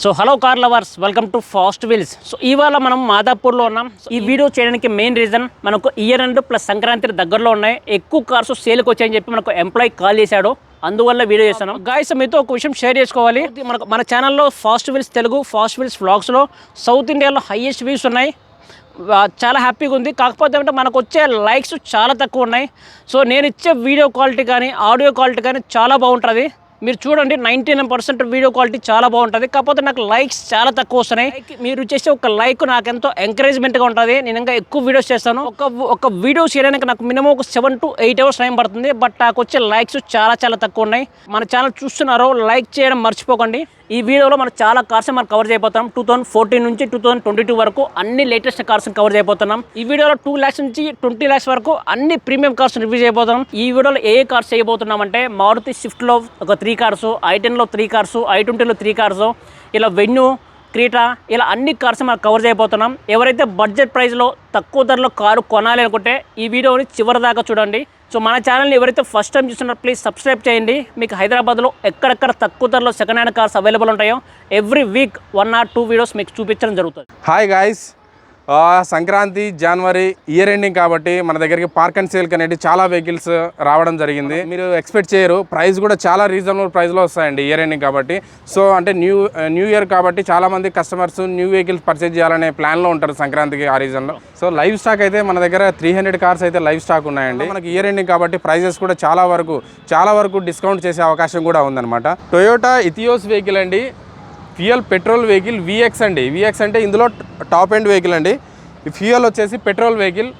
So hello car lovers welcome to fast wheels so ఇవాళ మనం మాదాపూర్లో ఉన్నాం. ఈ వీడియో చేయడానికి మెయిన్ రీజన్ మనకు ఇయర్ అండ్ ప్లస్ సంక్రాంతి దగ్గరలో ఉన్నాయి. ఎక్కువ కార్స్ సేల్కి వచ్చాయని చెప్పి మనకు ఎంప్లాయీ కాల్ చేశాడు. అందువల్ల వీడియో చేస్తాను గాయస్ మీతో ఒక విషయం షేర్ చేసుకోవాలి. మనకు మన ఛానల్లో fast wheels Telugu fast wheels వ్లాగ్స్లో south ఇండియాలో హైయెస్ట్ వ్యూస్ ఉన్నాయి. చాలా హ్యాపీగా ఉంది. కాకపోతే అంటే మనకు వచ్చే లైక్స్ చాలా తక్కువ ఉన్నాయి. సో నేను ఇచ్చే వీడియో క్వాలిటీ కానీ ఆడియో క్వాలిటీ కానీ చాలా బాగుంటుంది. మీరు చూడండి ninety nine percent video quality చాలా బాగుంటుంది. కాకపోతే నాకు లైక్స్ చాలా తక్కువ వస్తున్నాయి. మీరు చేసే ఒక లైక్ నాకు ఎంతో ఎంకరేజ్మెంట్గా ఉంటుంది. నేను ఇంకా ఎక్కువ వీడియోస్ చేస్తాను. ఒక ఒక వీడియో చేయడానికి నాకు మినిమం ఒక seven to eight hours time పడుతుంది. బట్ నాకు వచ్చే లైక్స్ చాలా చాలా తక్కువ ఉన్నాయి. మన ఛానల్ చూస్తున్నారు లైక్ చేయడం మర్చిపోకండి. ఈ వీడియోలో మనం చాలా కార్స్ మనం కవర్ చేయబోతున్నాం. టూ థౌసండ్ ఫోర్టీన్ నుంచి టూ థౌసండ్ ట్వంటీ టూ వరకు అన్ని లేటెస్ట్ కార్స్ కవర్ చేయబోతున్నాం. ఈ వీడియోలో టూ ల్యాక్స్ నుంచి ట్వంటీ ల్యాక్స్ వరకు అన్ని ప్రీమియం కార్స్ రివ్యూ చేయబోతున్నాం. ఈ వీడియోలో ఏ ఏ కార్స్ చేయబోతున్నాం అంటే మారుతి స్విఫ్ట్లో ఒక త్రీ త్రీ కార్స్ ఐ టెన్లో త్రీ కార్స్ ఐ ట్వంటీలో త్రీ కార్స్ ఇలా వెన్యూ క్రీటా ఇలా అన్ని కార్స్ మనం కవర్ చేయబోతున్నాం. ఎవరైతే బడ్జెట్ ప్రైస్లో తక్కువ ధరలో కారు కొనాలి అనుకుంటే ఈ వీడియోని చివరి దాకా చూడండి. సో మన ఛానల్ని ఎవరైతే ఫస్ట్ టైం చూస్తున్నారో ప్లీజ్ సబ్స్క్రైబ్ చేయండి. మీకు హైదరాబాద్లో ఎక్కడెక్కడ తక్కువ ధరలో సెకండ్ హ్యాండ్ కార్స్ అవైలబుల్ ఉంటాయో every week one or two videos మీకు చూపించడం జరుగుతుంది. హాయ్ గాయస్ సంక్రాంతి జనవరి ఇయర్ ఎండింగ్ కాబట్టి మన దగ్గరికి పార్క్ అండ్ సేల్కి అనేది చాలా వెహికల్స్ రావడం జరిగింది. మీరు ఎక్స్పెక్ట్ చేయరు. ప్రైస్ కూడా చాలా రీజనబుల్ ప్రైస్లో వస్తాయండి ఇయర్ ఎండింగ్ కాబట్టి. సో అంటే న్యూ న్యూ ఇయర్ కాబట్టి చాలా మంది కస్టమర్స్ న్యూ వెహికల్స్ పర్చేజ్ చేయాలనే ప్లాన్లో ఉంటారు సంక్రాంతికి ఆ రీజన్లో సో లైవ్ స్టాక్ అయితే మన దగ్గర త్రీ హండ్రెడ్ కార్స్ అయితే లైవ్ స్టాక్ ఉన్నాయండి. మనకి ఇయర్ ఎండింగ్ కాబట్టి ప్రైజెస్ కూడా చాలా వరకు చాలా వరకు డిస్కౌంట్ చేసే అవకాశం కూడా ఉందన్నమాట. టొయోటా ఇథియోస్ వెహికల్ అండి. ఫ్యూయల్ పెట్రోల్ వెహికల్ విఎక్స్ అండి. విఎక్స్ అంటే ఇందులో టాప్ ఎండ్ వెహికల్ అండి. ఈ ఫ్యూయల్ వచ్చేసి పెట్రోల్ వెహికల్.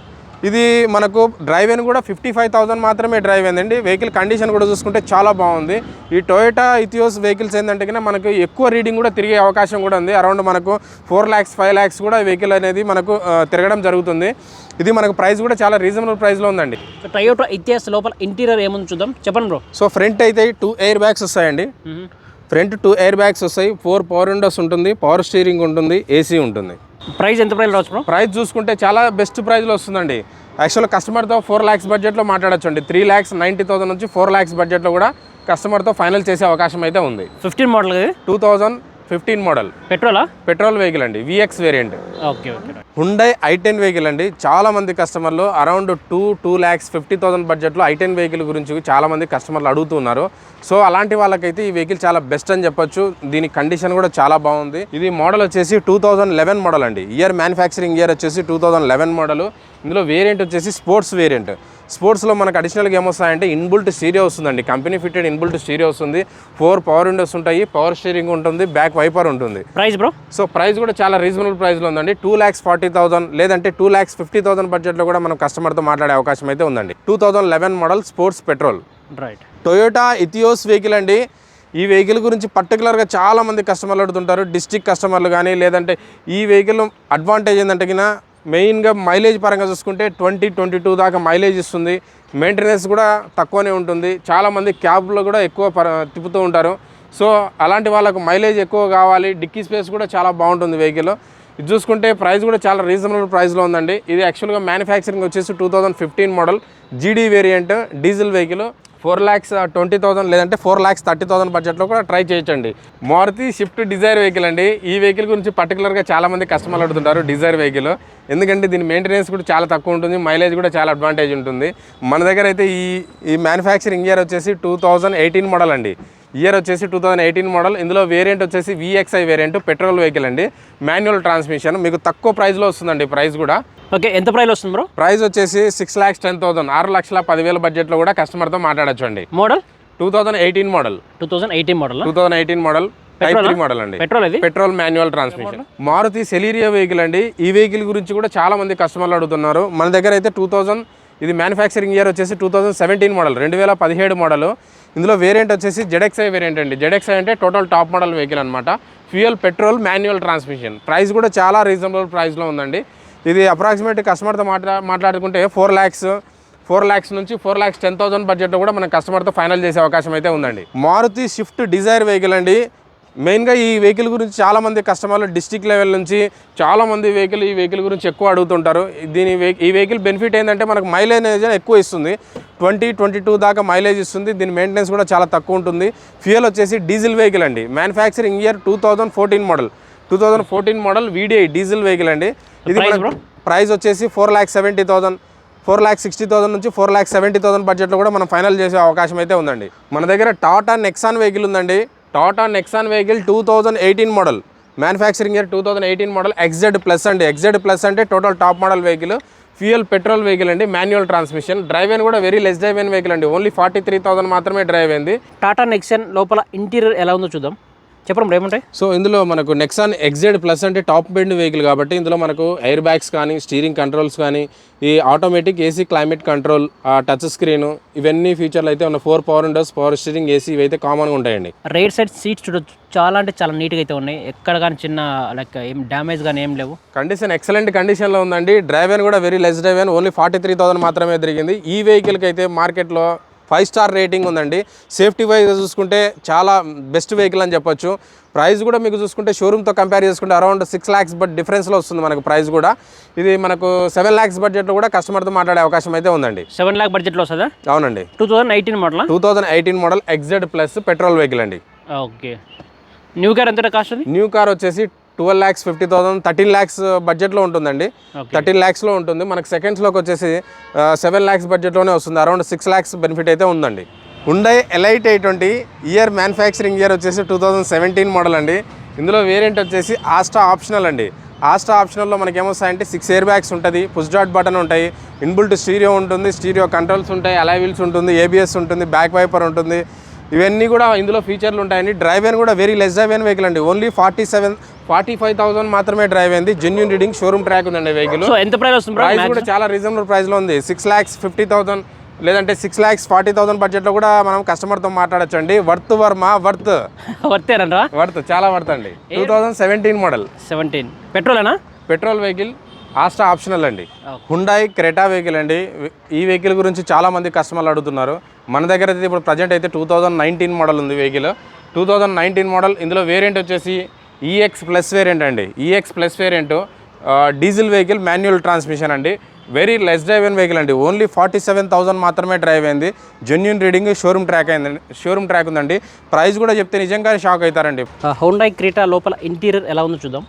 ఇది మనకు డ్రైవ్ అయిన కూడా ఫిఫ్టీ ఫైవ్ థౌసండ్ మాత్రమే డ్రైవ్ అయిందండి వెహికల్ కండిషన్ కూడా చూసుకుంటే చాలా బాగుంది. ఈ టొయోటా ఇథియోస్ వెహికల్స్ ఏంటంటే కన్నా మనకు ఎక్కువ రీడింగ్ కూడా తిరిగే అవకాశం కూడా ఉంది. అరౌండ్ మనకు ఫోర్ ల్యాక్స్ ఫైవ్ ల్యాక్స్ కూడా వెహికల్ అనేది మనకు తిరగడం జరుగుతుంది. ఇది మనకు ప్రైస్ కూడా చాలా రీజనబుల్ ప్రైస్లో ఉందండి. టయోటా ఇతిహాస్ లోపల ఇంటీరియర్ ఏముంది చూద్దాం. చెప్పండి బ్రో. సో ఫ్రంట్ అయితే టూ ఎయిర్ బ్యాగ్స్ వస్తాయండి. ఫ్రంట్ టూ ఎయిర్ బ్యాగ్స్ వస్తాయి ఫోర్ పవర్ విండోస్ ఉంటుంది పవర్ స్టీరింగ్ ఉంటుంది ఏసీ ఉంటుంది. ప్రైస్ ఎంత ప్రైస్ రావచ్చు ప్రైస్ చూసుకుంటే చాలా బెస్ట్ ప్రైస్లో వస్తుందండి. యాక్చువల్ కస్టమర్తో ఫోర్ ల్యాక్స్ బడ్జెట్లో మాట్లాడచ్చు అండి త్రీ ల్యాక్స్ నైంటీ థౌసండ్ నుంచి ఫోర్ ల్యాక్స్ బడ్జెట్లో కూడా కస్టమర్తో ఫైనల్ చేసే అవకాశం అయితే ఉంది. Fifteen model two thousand fifteen model. పెట్రోలా? Petrol vehicle అండి VX variant okay okay. Hyundai I ten vehicle అండి. చాలా మంది కస్టమర్లు around two two lakhs fifty thousand బడ్జెట్లో ఐ టెన్ వెహికల్ గురించి చాలా మంది కస్టమర్లు అడుగుతున్నారు సో అలాంటి వాళ్ళకైతే ఈ వెహికల్ చాలా బెస్ట్ అని చెప్పొచ్చు. దీని కండిషన్ కూడా చాలా బాగుంది. ఇది మోడల్ వచ్చేసి టూ థౌజండ్ లెవెన్ మోడల్ అండి. ఇయర్ మ్యానుఫ్యాక్చరింగ్ ఇయర్ వచ్చేసి టూ థౌజండ్ లెవెన్ మోడల్. ఇందులో వేరియంట్ వచ్చేసి స్పోర్ట్స్ వేరియంట్ స్పోర్ట్స్లో మనకు అడిషనల్గా ఏమొస్తాయంటే ఇన్బుల్ట్ స్టీరియో వస్తుందండి. కంపెనీ ఫిట్టెడ్ ఇన్బుల్ట్ స్టీరియో వస్తుంది. ఫోర్ పవర్ విండోస్ ఉంటాయి. పవర్ స్టీరింగ్ ఉంటుంది. బ్యాక్ వైపర్ ఉంటుంది. Price bro? సో ప్రైస్ కూడా చాలా రీజనబుల్ ప్రైస్లో ఉందండి. టూ ల్యాక్స్ ఫార్టీ థౌసండ్ లేదంటే టూ ల్యాక్స్ ఫిఫ్టీ థౌసండ్ బడ్జెట్లో కూడా మనం కస్టమర్తో మాట్లాడే అవకాశం అయితే ఉందండి. Two thousand eleven model sports petrol. Right. Toyota Etios vehicle అండి. ఈ వెహికల్ గురించి పర్టికులర్గా చాలా మంది కస్టమర్లు అడుగుతుంటారు. డిస్టిక్ కస్టమర్లు కానీ లేదంటే ఈ వెహికల్ అడ్వాంటేజ్ ఏంటంటే మెయిన్గా మైలేజ్ పరంగా చూసుకుంటే ట్వంటీ ట్వంటీ టూ దాకా మైలేజ్ ఇస్తుంది. మెయింటెనెన్స్ కూడా తక్కువనే ఉంటుంది. చాలామంది క్యాబ్లో కూడా ఎక్కువ పర తిప్పుతూ ఉంటారు. సో అలాంటి వాళ్ళకు మైలేజ్ ఎక్కువ కావాలి. డిక్కీ స్పేస్ కూడా చాలా బాగుంటుంది వెహికల్. ఇది చూసుకుంటే ప్రైస్ కూడా చాలా రీజనబుల్ ప్రైస్లో ఉందండి. ఇది యాక్చువల్గా మ్యానుఫ్యాక్చరింగ్ వచ్చేసి two thousand fifteen model GD variant diesel vehicle. Four lakhs twenty thousand లేదంటే ఫోర్ ల్యాక్స్ థర్టీ థౌసండ్ బడ్జెట్లో కూడా ట్రై చేయొచ్చండి. మారుతి షిఫ్ట్ డిజైర్ వెహికల్ అండి. ఈ వెహికల్ గురించి పర్టికులర్గా చాలా మంది కస్టమర్లు అడుగుతుంటారు డిజైర్ వెహికల్. ఎందుకంటే దీని మెయింటెనెన్స్ కూడా చాలా తక్కువ ఉంటుంది మైలేజ్ కూడా చాలా అడ్వాంటేజ్ ఉంటుంది. మన దగ్గర అయితే ఈ ఈ మ్యానుఫ్యాక్చరింగ్ ఇయర్ వచ్చేసి టూ థౌజండ్ ఎయిటీన్ మోడల్ అండి. ఇయర్ వచ్చేసి టూ థౌసండ్ ఎయిటీన్ మోడల్ ఇందులో వేరియంట్ వచ్చేసి విఎక్స్ఐ వేరియంట్ పెట్రోల్ వెహికల్ అండి. మాన్యువల్ ట్రాన్స్మిషన్ మీకు తక్కువ ప్రైస్లో వస్తుందండి ప్రైస్ కూడా. ఓకే ఎంత ప్రైస్ వస్తుంది బ్రో? ప్రైస్ వచ్చేసి సిక్స్ ల్యాక్స్ టెన్ థౌసండ్. ఆరు లక్షల పదివేల బడ్జెట్లో కూడా కస్టమర్తో మాట్లాడచ్చు అండి model? Two thousand eighteen model. Two thousand eighteen model two thousand eighteen model model అండి. పెట్రోల్ ఇది? Petrol manual transmission. Maruti Celerio vehicle అండి. ఈ వెహికల్ గురించి కూడా చాలా మంది కస్టమర్లు అడుగుతున్నారు. మన దగ్గర అయితే టూ థౌసండ్ ఇది మ్యానుఫ్యాక్చరింగ్ ఇయర్ వచ్చేసి టూ థౌసండ్ సెవెంటీన్ మోడల్ రెండు వేల పదిహేడు మోడల్. ఇందులో వేరియంట్ వచ్చేసి జెడెక్స్ఐ వేరియంట్ అండి. జెడెక్స్ఐ అంటే టోటల్ టాప్ మోడల్ వెహికల్ అనమాట fuel petrol manual transmission price కూడా చాలా రీజనబుల్ ప్రైస్లో ఉందండి. ఇది అప్రాక్సిమేట్ కస్టమర్తో మాట్లా మాట్లాడుకుంటే ఫోర్ ల్యాక్స్ ఫోర్ ల్యాక్స్ నుంచి ఫోర్ ల్యాక్స్ టెన్ థౌసండ్ బడ్జెట్లో కూడా మనం కస్టమర్తో ఫైనల్ చేసే అవకాశం అయితే ఉందండి. మారుతి షిఫ్ట్ డిజైర్ వెహికల్ అండి. మెయిన్గా ఈ వెహికల్ గురించి చాలా మంది కస్టమర్లు డిస్టిక్ లెవెల్ నుంచి చాలా మంది వెహికల్ ఈ వెహికల్ గురించి ఎక్కువ అడుగుతుంటారు. దీని ఈ వెహికల్ బెనిఫిట్ ఏంటంటే మనకు మైలేజ్ అనేది ఎక్కువ ఇస్తుంది. ట్వంటీ ట్వంటీ టూ దాకా మైలేజ్ ఇస్తుంది. దీని మెయింటెనెన్స్ కూడా చాలా తక్కువ ఉంటుంది. ఫ్యూయల్ వచ్చేసి డీజిల్ వెహికల్ అండి. Manufacturing year two thousand fourteen model two thousand fourteen model VDI diesel vehicle అండి. ఇది ప్రైస్ వచ్చేసి four lakh seventy thousand four lakh sixty thousand నుంచి ఫోర్ ల్యాక్ సెవెంటీ థౌసండ్ బడ్జెట్లో కూడా మనం ఫైనల్ చేసే అవకాశం అయితే ఉందండి. మన దగ్గర టాటా నెక్సాన్ వెహికల్ ఉందండి. Tata Nexon vehicle two thousand eighteen model. Manufacturing year two thousand eighteen model XZ plus అండి. ఎక్జెడ్ ప్లస్ అంటే total top model vehicle fuel petrol vehicle అండి. మాన్యువల్ ట్రాన్స్మిషన్ డ్రైవ్ అయిన కూడా వెరీ లెస్ డ్రైవ్ అయిన vehicle అండి. Only forty three thousand మాత్రమే drive అయింది టాటా నెక్సన్ లోపల ఇంటీరియర్ ఎలా ఉందో చూద్దాం. చెప్పడం ఏముంటాయి? సో ఇందులో మనకు నెక్సాన్ ఎక్జెడ్ ప్లస్ అంటే టాప్ బెండ్ వెహికల్ కాబట్టి ఇందులో మనకు ఎయిర్ బ్యాగ్స్ కానీ స్టీరింగ్ కంట్రోల్స్ కానీ ఈ automatic AC climate control touch screen ఇవన్నీ ఫీచర్లు అయితే ఉన్న four power windows power steering AC ఇవైతే కామన్గా ఉంటాయండి. రైట్ సైడ్ సీట్స్ చూడొచ్చు చాలా అంటే చాలా నీట్గా అయితే ఉన్నాయి. ఎక్కడ కానీ చిన్న లైక్ ఏం డ్యామేజ్ కానీ ఏం లేవు. కండిషన్ ఎక్సలెంట్ కండిషన్లో ఉందండి. డ్రైవ్ అయిన కూడా వెరీ లెస్ డ్రైవ్ అయిన ఓన్లీ ఫార్టీ త్రీ థౌసండ్ మాత్రమే తిరిగింది. ఈ వెహికల్కి అయితే మార్కెట్లో ఫైవ్ స్టార్ రేటింగ్ ఉందండి. సేఫ్టీ వైజ్ చూసుకుంటే చాలా బెస్ట్ వెహికల్ అని చెప్పొచ్చు. ప్రైస్ కూడా మీకు చూసుకుంటే షోరూమ్తో కంపేర్ చేసుకుంటే అరౌండ్ సిక్స్ ల్యాక్స్ బట్ డిఫరెన్స్లో వస్తుంది మనకు ప్రైస్ కూడా. ఇది మనకు సెవెన్ ల్యాక్స్ బడ్జెట్లో కూడా కస్టమర్తో మాట్లాడే అవకాశం అయితే ఉందండి. సెవెన్ ల్యాక్ బడ్జెట్లో వస్తుందా? అవునండి. Two thousand eighteen model? Two thousand eighteen model XZ plus petrol vehicle అండి. ఓకే. న్యూ కార్ ఎంత కాస్ట్ న్యూ కార్ వచ్చేసి twelve lakhs fifty thousand thirteen lakhs బడ్జెట్లో ఉంటుందండి. Okay. థర్టీన్ ల్యాక్స్లో ఉంటుంది. మనకు సెకండ్స్లోకి వచ్చేసి సెవెన్ ల్యాక్స్ బడ్జెట్లోనే వస్తుంది. అరౌండ్ సిక్స్ ల్యాక్స్ బెనిఫిట్ అయితే ఉందండి. ఉండే Elite eight twenty year manufacturing year వచ్చేసి టూ థౌజండ్ సెవెంటీన్ మోడల్ అండి. ఇందులో వేరియంట్ వచ్చేసి ఆస్టా ఆప్షనల్ అండి. ఆస్టా ఆప్షనల్లో మనకి ఏమొస్తాయంటే సిక్స్ ఎయిర్ బ్యాగ్స్ ఉంటుంది పుష్ డాట్ బటన్ ఉంటాయి ఇన్బుల్ట్ స్టీరియో ఉంటుంది స్టీరియో కంట్రోల్స్ ఉంటాయి అలై వీల్స్ ఉంటుంది ఏబిఎస్ ఉంటుంది బ్యాక్ వైపర్ ఉంటుంది. ఇవన్నీ కూడా ఇందులో ఫీచర్లు ఉంటాయండి. డ్రైవ్ అయిన కూడా వెరీ లెస్ డ్రైవ్ వెహికల్ అండి. Only forty seven forty five thousand మాత్రమే డ్రైవ్ అయింది. జెన్యున్ రీడింగ్ షోరూమ్ ట్రాక్ ఉందండి వెహికల్ సో ఎంత ప్రైస్ వస్తుంది ప్రైస్ కూడా చాలా రీజనబుల్ ప్రైస్లో ఉంది. సిక్స్ ల్యాక్స్ ఫిఫ్టీ థౌసండ్ లేదంటే సిక్స్ ల్యాక్స్ ఫార్టీ థౌసండ్ బడ్జెట్లో కూడా మనం కస్టమర్తో మాట్లాడచ్చు అండి వర్త్ వర్మ వర్త్ వర్తేరంట్రా వర్త్ చాలా వర్త్ అండి. Two thousand seventeen model seventeen పెట్రోలేనా petrol vehicle Asta optional అండి. హుండాయి క్రెటా వెహికల్ అండి. ఈ వెహికల్ గురించి చాలా మంది కస్టమర్లు అడుగుతున్నారు. మన దగ్గర అయితే ఇప్పుడు ప్రజెంట్ అయితే టూ థౌజండ్ నైన్టీన్ మోడల్ ఉంది vehicle two thousand nineteen model ఇందులో వేరియంట్ వచ్చేసి ఈఎక్స్ ప్లస్ వేరియంట్ అండి. EX plus variant diesel vehicle manual transmission అండి. వెరీ లెస్ డ్రైవ్ అయిన వెహికల్ అండి. ఓన్లీ ఫార్టీ సెవెన్ థౌసండ్ మాత్రమే డ్రైవ్ అయింది. జెన్యున్ రీడింగ్ షోరూమ్ ట్రాక్ అయిందండి షోరూమ్ ట్రాక్ ఉందండి. ప్రైస్ కూడా చెప్తే నిజంగానే షాక్ అవుతారండి. హోండాయి క్రీటా లోపల ఇంటీరియర్ ఎలా ఉందో చూద్దాం.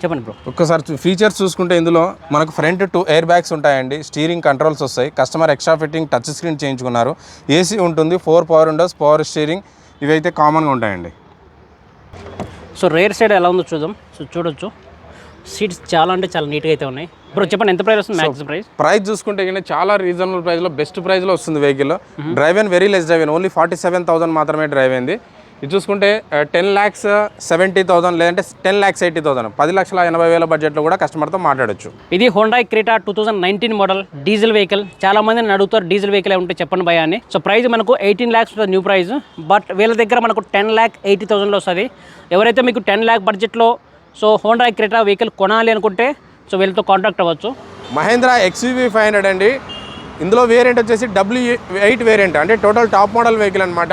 చెప్పండి బ్రో ఒక్కసారి ఫీచర్స్ చూసుకుంటే ఇందులో మనకు ఫ్రంట్ టూ ఎయిర్ బ్యాగ్స్ ఉంటాయండి. స్టీరింగ్ కంట్రోల్స్ వస్తాయి. Customer extra fitting touch screen చేయించుకున్నారు. ఏసీ ఉంటుంది four power windows power steering ఇవైతే కామన్గా ఉంటాయండి. సో రేర్ సైడ్ ఎలా ఉందో చూద్దాం. సో చూడొచ్చు. సీట్స్ చాలా అంటే చాలా నీట్గా అయితే ఉన్నాయి. బ్రో చెప్పండి ఎంత ప్రైస్ వస్తుంది మ్యాక్స్ ప్రైస్ ప్రైస్ చూసుకుంటే కానీ చాలా రీజనబుల్ ప్రైస్లో బెస్ట్ ప్రైస్లో వస్తుంది vehicle drive and very less drive only forty seven thousand మాత్రమే డ్రైవ్ అయింది ఇది చూసుకుంటే టెన్ ల్యాక్స్ సెవెంటీ థౌసండ్ లేదంటే టెన్ ల్యాక్స్ ఎయిటీ థౌసండ్ పది లక్షల ఎనభై వేల బడ్జెట్లో కూడా కస్టమర్తో మాట్లాడొచ్చు. ఇది Hyundai Creta two thousand nineteen model diesel vehicle చాలా మంది నన్ను అడుగుతారు డీజిల్ వెహికల్ ఉంటే చెప్పండి భయ అని. సో ప్రైస్ మనకు eighteen lakhs new price but వీళ్ళ దగ్గర మనకు టెన్ ల్యాక్ ఎయిటీ థౌసండ్లో వస్తుంది. ఎవరైతే మీకు టెన్ ల్యాక్ బడ్జెట్లో సో హోండాయి క్రీటా వెహికల్ కొనాలి అనుకుంటే సో వీళ్ళతో కాంటాక్ట్ అవ్వచ్చు. మహేంద్ర ఎక్స్యూవీ ఫైవ్ హండ్రెడ్ అండి. ఇందులో వేరియంట్ వచ్చేసి డబ్ల్యూ ఎయిట్ వేరియంట్ అంటే టోటల్ టాప్ మోడల్ వెహికల్ అనమాట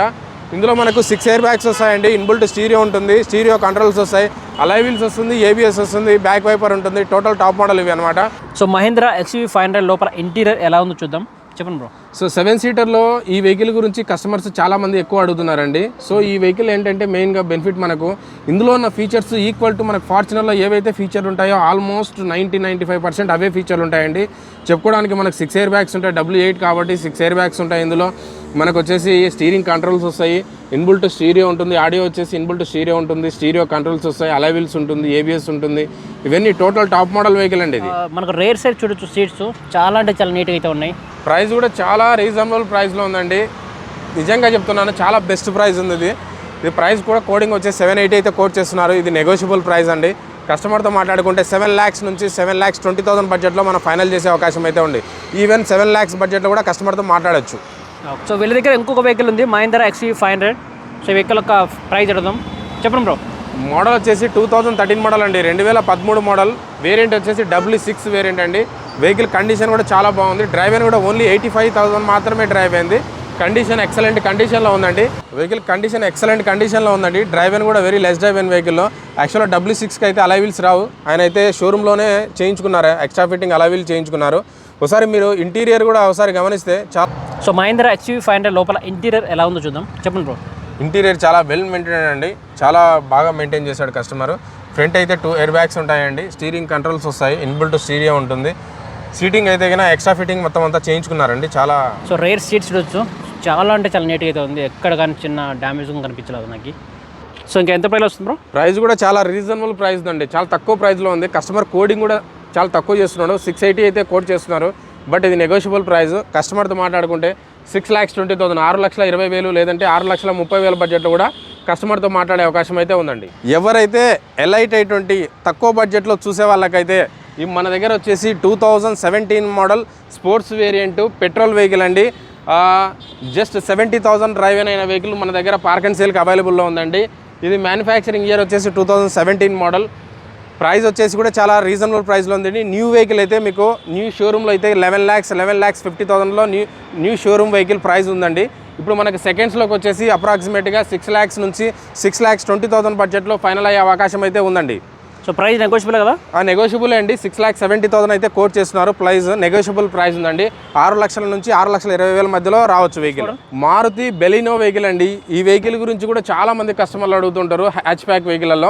ఇందులో మనకు సిక్స్ ఎయిర్ బ్యాగ్స్ వస్తాయండి. ఇన్బుల్ట్ స్టీరియో ఉంటుంది. స్టీరియో కంట్రోల్స్ వస్తాయి. అలై వీల్స్ వస్తుంది ఏబిఎస్ వస్తుంది బ్యాక్ వైపర్ ఉంటుంది. టోటల్ టాప్ మోడల్ ఇవి అనమాట so Mahindra XUV five hundred లోపల ఇంటీరియర్ ఎలా ఉందో చూద్దాం. చెప్పండి బ్రో. సో సెవెన్ సీటర్లో ఈ వెహికల్ గురించి కస్టమర్స్ చాలా మంది ఎక్కువ అడుగుతున్నారండి. సో ఈ వెహికల్ ఏంటంటే మెయిన్గా బెనిఫిట్ మనకు. ఇందులో ఉన్న ఫీచర్స్ ఈక్వల్ టు మనకు ఫార్చునర్లో ఏవైతే ఫీచర్లు ఉంటాయో almost ninety ninety five percent అవే ఫీచర్లు ఉంటాయండి. చెప్పుకోవడానికి మనకు సిక్స్ ఎయిర్ బ్యాగ్స్ ఉంటాయి డబ్ల్యూ ఎయిట్ కాబట్టి సిక్స్ ఎయిర్ బ్యాగ్స్ ఉంటాయి ఇందులో. మనకు వచ్చేసి స్టీరింగ్ కంట్రోల్స్ వస్తాయి. ఇన్బుల్ట్ స్టీరియో ఉంటుంది ఆడియో వచ్చేసి ఇన్బుల్ట్ స్టీరియో ఉంటుంది స్టీరియో కంట్రోల్స్ వస్తాయి అలైవిల్స్ ఉంటుంది ఏబిఎస్ ఉంటుంది. ఇవన్నీ టోటల్ టాప్ మోడల్ వెహికల్ అండి ఇది. మనకు రేర్ సైడ్ చూడొచ్చు సీట్స్. చాలా అంటే చాలా నీట్గా అయితే ఉన్నాయి. ప్రైస్ కూడా చాలా రీజనబుల్ ప్రైస్లో ఉందండి. నిజంగా చెప్తున్నాను చాలా బెస్ట్ ప్రైస్ ఉంది ఇది. ఇది ప్రైస్ కూడా కోడింగ్ వచ్చేసి సెవెన్ ఎయిటీ అయితే కోట్ చేస్తున్నారు. ఇది నెగోషియబుల్ ప్రైస్ అండి. కస్టమర్తో మాట్లాడుకుంటే సెవెన్ ల్యాక్స్ నుంచి సెవెన్ ల్యాక్స్ ట్వంటీ థౌసండ్ బడ్జెట్లో మనం ఫైనల్ చేసే అవకాశం అయితే ఉంది. ఈవెన్ సెవెన్ ల్యాక్స్ బడ్జెట్లో కూడా కస్టమర్తో మాట్లాడొచ్చు. సో వీళ్ళ దగ్గర ఇంకొక వెహికల్ ఉంది Mahindra XUV five hundred so ఈ వెహికల్ యొక్క ప్రైస్ అడుగుదాం చెప్పండి బ్రో మోడల్ వచ్చేసి టూ థౌజండ్ థర్టీన్ మోడల్ అండి. రెండు వేల పదమూడు మోడల్ వేరియంట్ వచ్చేసి డబ్ల్యూ సిక్స్ వేరియంట్ అండి. వెహికల్ కండిషన్ కూడా చాలా బాగుంది. డ్రైవ్ అయిన కూడా ఓన్లీ ఎయిటీ ఫైవ్ థౌసండ్ మాత్రమే డ్రైవ్ అయింది కండిషన్ ఎక్సలెంట్ కండిషన్లో ఉందండి. వెహికల్ కండిషన్ ఎక్సలెంట్ కండిషన్లో ఉందండి. డ్రైవెన్ కూడా వెరీ లెస్ డ్రైవెన్ వెహికల్లో యాక్చువల్గా డబ్ల్యూ సిక్స్కి అయితే అలైవిల్స్ రావు. ఆయన అయితే షోరూంలోనే చేయించుకున్నారు. ఎక్స్ట్రా ఫిట్టింగ్ అలైవిల్ చేయించుకున్నారు. ఒకసారి మీరు ఇంటీరియర్ కూడా ఒకసారి గమనిస్తే చాలా so Mahindra XUV five hundred లోపల ఇంటీరియర్ ఎలా ఉందో చూద్దాం. చెప్పండి బ్రో ఇంటీరియర్ చాలా వెల్ మెయింటైన్ అండి. చాలా బాగా మెయింటైన్ చేశాడు కస్టమర్ ఫ్రంట్ అయితే టూ ఎయిర్ బ్యాగ్స్ ఉంటాయండి. స్టీరింగ్ కంట్రోల్స్ వస్తాయి. ఇన్బిల్ట్ స్టీరియో ఉంటుంది. సీటింగ్ అయితే కన్నా ఎక్స్ట్రా ఫిట్టింగ్ మొత్తం అంతా చేయించుకున్నారండి. చాలా సో రేర్ సీట్స్ చూడొచ్చు. చాలా అంటే చాలా నీట్గా అయితే ఉంది. ఎక్కడ కానీ చిన్న డ్యామేజ్ కనిపించలేదు నాకు. సో ఇంకా ఎంత ప్రైస్ వస్తుంది బ్రో ప్రైస్ కూడా చాలా రీజనబుల్ ప్రైస్ అండి చాలా తక్కువ ప్రైస్లో ఉంది. కస్టమర్ కోడింగ్ కూడా చాలా తక్కువ చేస్తున్నాడు. సిక్స్ ఎయిటీ అయితే కోడ్ చేస్తున్నారు. బట్ ఇది నెగోషియబుల్ ప్రైస్ కస్టమర్తో మాట్లాడుకుంటే సిక్స్ ల్యాక్స్ ట్వంటీ థౌసండ్ ఆరు లక్షల ఇరవై వేలు లేదంటే ఆరు లక్షల ముప్పై వేల బడ్జెట్లో కూడా కస్టమర్తో మాట్లాడే అవకాశం అయితే ఉందండి. ఎవరైతే ఎల్ఐట్ ట్వంటీ తక్కువ బడ్జెట్లో చూసే వాళ్ళకైతే ఈ మన దగ్గర వచ్చేసి two thousand seventeen model sports variant petrol vehicle అండి. జస్ట్ సెవెంటీ థౌసండ్ డ్రైవ్ అయిన వెహికల్ మన దగ్గర పార్క్ అండ్ సేల్కి అవైలబుల్లో ఉందండి. ఇది మ్యానుఫ్యాక్చరింగ్ ఇయర్ వచ్చేసి two thousand seventeen model. Price వచ్చేసి కూడా చాలా రీజనబుల్ ప్రైస్లో ఉందండి. న్యూ వెహికల్ అయితే మీకు న్యూ షోరూమ్లో అయితే eleven lakhs eleven lakhs fifty థౌసండ్లో new new showroom vehicle price ఉందండి. ఇప్పుడు మనకి సెకండ్స్లోకి వచ్చేసి అప్రాక్సిమేట్గా సిక్స్ ల్యాక్స్ నుంచి సిక్స్ ల్యాక్స్ ట్వంటీ థౌసండ్ బడ్జెట్లో ఫైనల్ అయ్యే అవకాశం అయితే ఉందండి. సో ప్రైస్ నెగోషియబుల్ కదా? ఆ నెగోషియబుల్ అండి. సిక్స్ ల్యాక్ సెవెంటీ థౌసండ్ అయితే కోట్ చేస్తున్నారు. ప్రైస్ నెగోషియబుల్ ప్రైస్ ఉందండి. ఆరు లక్షల నుంచి ఆరు లక్షల ఇరవై వేల మధ్యలో రావచ్చు వెహికల్ మారుతి బెలినో వెహికల్ అండి. ఈ వెహికల్ గురించి కూడా చాలా మంది కస్టమర్లు అడుగుతుంటారు హ్యాచ్ ప్యాక్ వెహికల్లో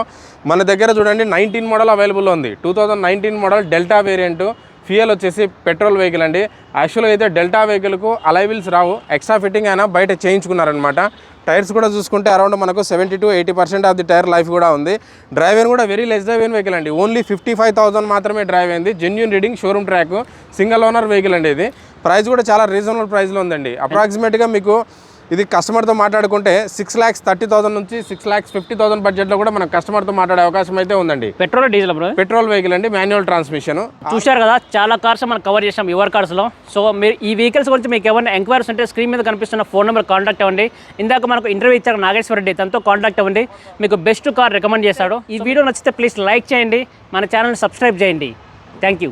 మన దగ్గర చూడండి నైన్టీన్ మోడల్ అవైలబుల్ ఉంది. Two thousand nineteen model Delta variant fuel వచ్చేసి పెట్రోల్ వెహికల్ అండి. యాక్చువల్గా అయితే డెల్టా వెహికల్కు అలైవిల్స్ రావు. ఎక్స్ట్రా ఫిట్టింగ్ అయినా బయట చేయించుకున్నారనమాట టైర్స్ కూడా చూసుకుంటే అరౌండ్ మనకు seventy to eighty percent of the tyre life కూడా ఉంది. డ్రైవర్ కూడా వెరీ లెస్ డ్రైవెన్ వెహికల్ అండి. ఓన్లీ ఫిఫ్టీ ఫైవ్ థౌసండ్ మాత్రమే డ్రైవ్ అయింది. Genuine reading showroom track single owner vehicle అండి ఇది. ప్రైస్ కూడా చాలా రీజనబుల్ ప్రైస్లో ఉందండి. అప్రాక్సిమేట్గా మీకు ఇది కస్టమర్తో మాట్లాడుకుంటే సిక్స్ ల్యాక్స్ థర్టీ థౌసండ్ నుంచి సిక్స్ ల్యాక్స్ ఫిఫ్టీ థౌసండ్ బడ్జెట్లో కూడా మనం కస్టమర్తో మాట్లాడే అవకాశం అయితే ఉందండి. Petrol diesel bro? Petrol vehicle అండి మాన్యువల్ ట్రాన్స్మిషన్ చూశారు కదా చాలా కార్స్ మనం కవర్ చేసాం యువర్ కార్స్లో సో మీరు ఈ వెహికల్స్ గురించి మీకు ఏమైనా ఎంక్వైరీస్ ఉంటే స్క్రీన్ మీద కనిపిస్తున్న ఫోన్ నెంబర్ కాంటాక్ట్ అవ్వండి. ఇందాక మనకు ఇంటర్వ్యూ ఇచ్చారు నాగేశ్వర రెడ్డి తనతో కాంటాక్ట్ అవ్వండి. మీకు బెస్ట్ కార్ రికమెండ్ చేశాడు. ఈ వీడియో నచ్చితే ప్లీజ్ లైక్ చేయండి. మన ఛానల్ని సబ్స్క్రైబ్ చేయండి. Thank you